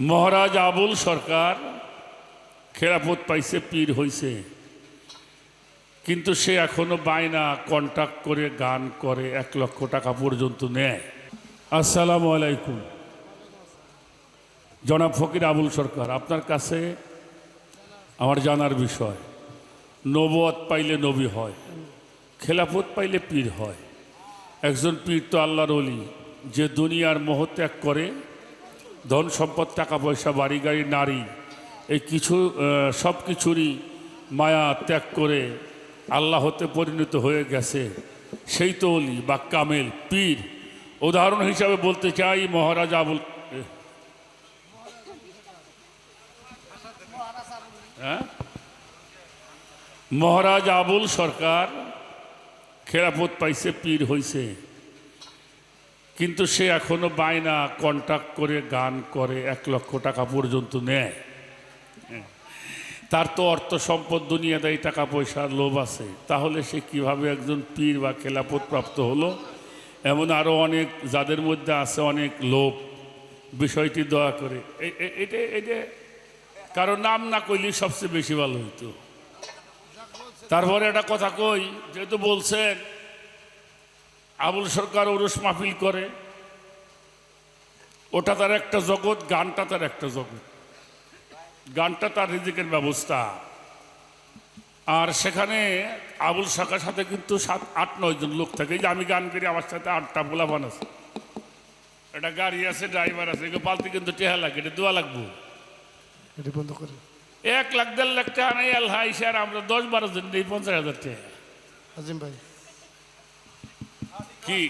মহারাজ আবুল সরকার খেলাফত পাইছে, পীর হইছে। কিন্তু সে এখনও বায়না কন্ট্যাক্ট করে, গান করে, এক লক্ষ টাকা পর্যন্ত নেয়। আসসালামু আলাইকুম। জনাব ফকির আবুল সরকার, আপনার কাছে আমার জানার বিষয় নবত পাইলে নবী হয়, খেলাফত পাইলে পীর হয়। একজন পীর তো আল্লাহর অলি যে দুনিয়ার মোহ ত্যাগ করে ধন সম্পদ, টাকা পয়সা, বাড়ি গাড়ি, নারী, এই কিছু সব কিছুরই মায়া ত্যাগ করে আল্লাহতে পরিণত হয়ে গেছে। সেই তো অলি বা কামেল, পীর। উদাহরণ হিসাবে বলতে চাই, মহারাজ আবুল হ্যাঁ? মহারাজ আবুল সরকার খেলাফত পাইছে, পীর হইছে। কিন্তু সে এখনও বায়না কন্ট্যাক্ট করে, গান করে, এক লক্ষ টাকা পর্যন্ত নেয়। তার তো অর্থ সম্পদ, দুনিয়াদায়ী টাকা পয়সার লোভ আছে। তাহলে সে কীভাবে একজন পীর বা খেলাফত প্রাপ্ত হলো? এমন আরও অনেক, যাদের মধ্যে আছে অনেক লোভ। বিষয়টি দয়া করে এটা এটা কারও নাম না কইলেই সবচেয়ে বেশি ভালো হইতো। তারপরে একটা কথা কই, যেহেতু বলছেন আবুল সরকার ওরস মাহফিল করে। ওটা তার একটা জগৎ গানটা তার একটা জগৎ। গানটা তার রিজিকের ব্যবস্থা। আর সেখানে আবুল সরকার সাথে কিন্তু সাত আট নয় জন লোক থাকে। যে আমি গান করি আমার সাথে আটটা পোলাপান আছে। একটা গাড়ি আছে ড্রাইভার আছে এগুলো পালতে কিন্তু টেহা লাগে এটা দোয়া লাগবো। এটি বন্ধ করে। এক লাখ দেড় লাখ টাকা নেই আল্লাহ আমরা দশ বারো জন নেই পঞ্চাশ হাজার টাকা। আজিম ভাই। কি?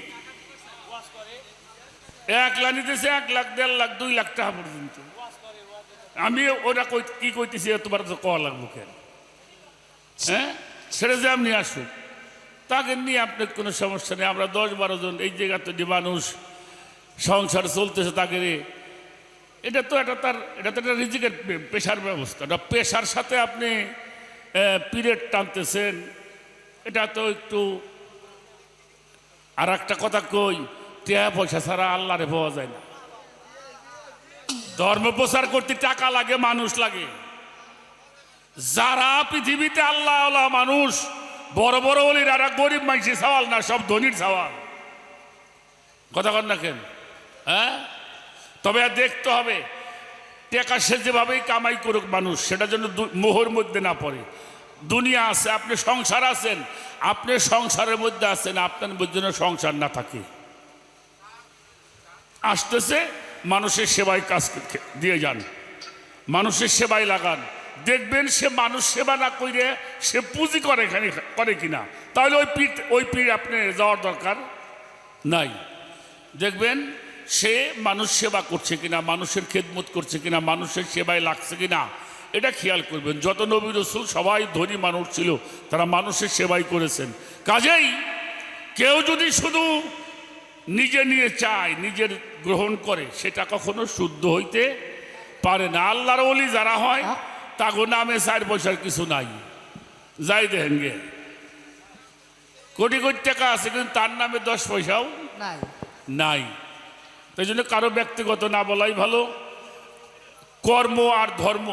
এক লাখ নিতেছে, এক লাখ, দেড় লাখ, দুই লাখ টাকা পর্যন্ত। আমি ওটা কই কি কইতেছি তোমার তো কওয়া লাগবো কেন? হ্যাঁ? ছেড়ে যে আপনি আসুক। তাকে নিয়ে আপনার কোনো সমস্যা নেই। আমরা দশ বারো জন, এই জায়গাতে যে মানুষ, সংসার চলতেছে তাকে এটা তো এটা তার এটা তো একটা রিজিকের পেশার ব্যবস্থা। এটা পেশার সাথে আপনি পিরিয়ড টানতেছেন। এটা তো একটু আর একটা কথা কই, টেয়া পয়সা ছাড়া আল্লাহরে পাওয়া যায় না। ধর্ম প্রচার করতে টাকা লাগে, মানুষ লাগে। যারা পৃথিবীতে আল্লাহ আল্লাহ মানুষ, বড় বড় অলির আর গরিব মানুষের সওয়াল না, সব ধনির সওয়াল। কথা কন কেন? হ্যাঁ? তবে আর দেখতে হবে, টেকা সে যেভাবেই কামাই করুক মানুষ সেটা যেন মোহর মধ্যে না পড়ে। দুনিয়া আছে, আপনি সংসার আছেন আপনি সংসারের মধ্যে আছেন, আপনার যেন সংসার না থাকে। আসতেছে, মানুষের সেবায় কাজ দিয়ে যান। মানুষের সেবায় লাগান। দেখবেন সে মানুষ সেবা না করে সে পুঁজি করে এখানে, করে কিনা। তাহলে ওই পিঠ ওই পিঠ আপনি যাওয়ার দরকার নাই। দেখবেন সে মানুষ সেবা করছে কিনা, মানুষের খেদমত করছে কিনা, মানুষের সেবায় লাগছে কিনা এটা খেয়াল করবেন যত নবী রসুল সবাই ধনী মানুষ ছিল তারা মানুষের সেবাই করেছেন। কাজেই কেউ যদি শুধু নিজে নিয়ে চায় নিজের গ্রহণ করে সেটা কখনো শুদ্ধ হইতে পারে না। আল্লাহর ওলি যারা হয় তাগো নামে চার পয়সার কিছু নাই। যাই দেখেন গে। কোটি কোটি টাকা আছে কিন্তু তার নামে দশ পয়সাও নাই। নাই। তাই জন্য কারও ব্যক্তিগত না বলাই ভালো। কর্ম আর ধর্ম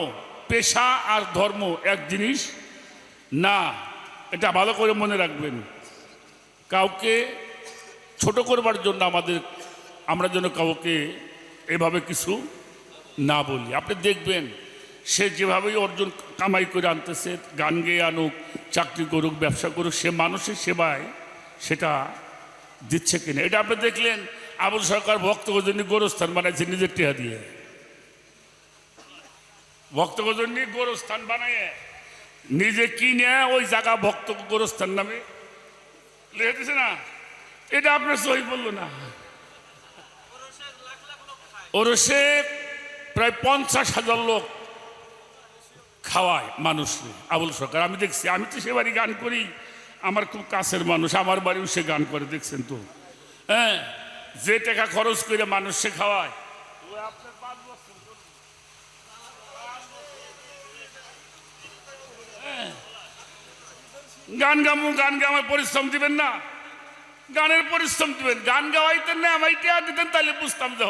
পেশা আর ধর্ম এক জিনিস। না, এটা ভালো করে মনে রাখবেন। কাউকে ছোট করবার জন্য আমাদের, আমরা যেন কাউকে এভাবে কিছু না বলি। আপনি দেখবেন, সে যেভাবেই অর্জন কামাই করে আনতেছে, গান গেয়ে আনুক, চাকরি করুক, ব্যবসা করুক, সে মানুষের সেবায় সেটা দিচ্ছে কিনা। এটা আপনি দেখলেন, আবুল সরকার ভক্তগজনী গোরস্থান বানাইছে, নিজের টেহা দিয়ে। ভক্তগজনী গোরস্থান বানায় নিজে কিনে ওই জায়গা ভক্ত গোরস্থান নামে লিখে না? এটা আপনার সহি বলল না। ওরসে প্রায় পঞ্চাশ হাজার লোক খাওয়ায় মানুষ আবুল সরকার, আমি দেখছি, আমি তো সে বাড়ি গান করি, আমার খুব কাছের মানুষ, আমার বাড়িও সে গান করে, দেখছেন তো? হ্যাঁ যে টাকা খরচ করে মানুষ সে খাওয়ায় হ্যাঁ। গান গামু গান গামার পরিশ্রম দিবেন না। গানের পরিশ্রম দিবেন। গান গাওয়াইতেন না আমায় টেয়া দিতেন তাহলে বুঝতাম যে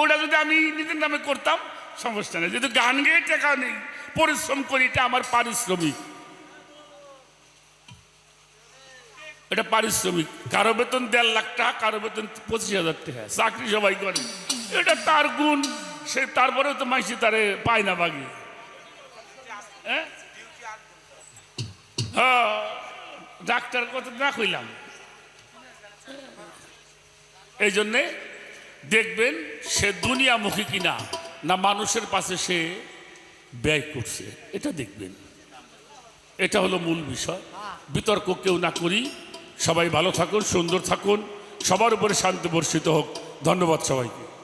ওটা যদি আমি নিজের নামে করতাম সমস্যা নেই। যেহেতু গান গেয়ে টাকা নেই পরিশ্রম করি এটা আমার পারিশ্রমিক। এটা পারিশ্রমিক। কারও বেতন দেড় লাখ টাকা কারও বেতন পঁচিশ হাজার টাকা। চাকরি সবাই করে। এটা তার গুণ সে তারপরেও তো মাইসি তারে পায় না বাগি হ্যাঁ, ডাক্তার কত না কইলাম। এই জন্যে দেখবেন সে দুনিয়ামুখী কিনা, না মানুষের পাশে সে ব্যয় করছে, এটা দেখবেন। এটা হলো মূল বিষয়। বিতর্ক কেউ না করি। সবাই ভালো থাকুন, সুন্দর থাকুন, সবার উপরে শান্তি বর্ষিত হোক। ধন্যবাদ সবাইকে।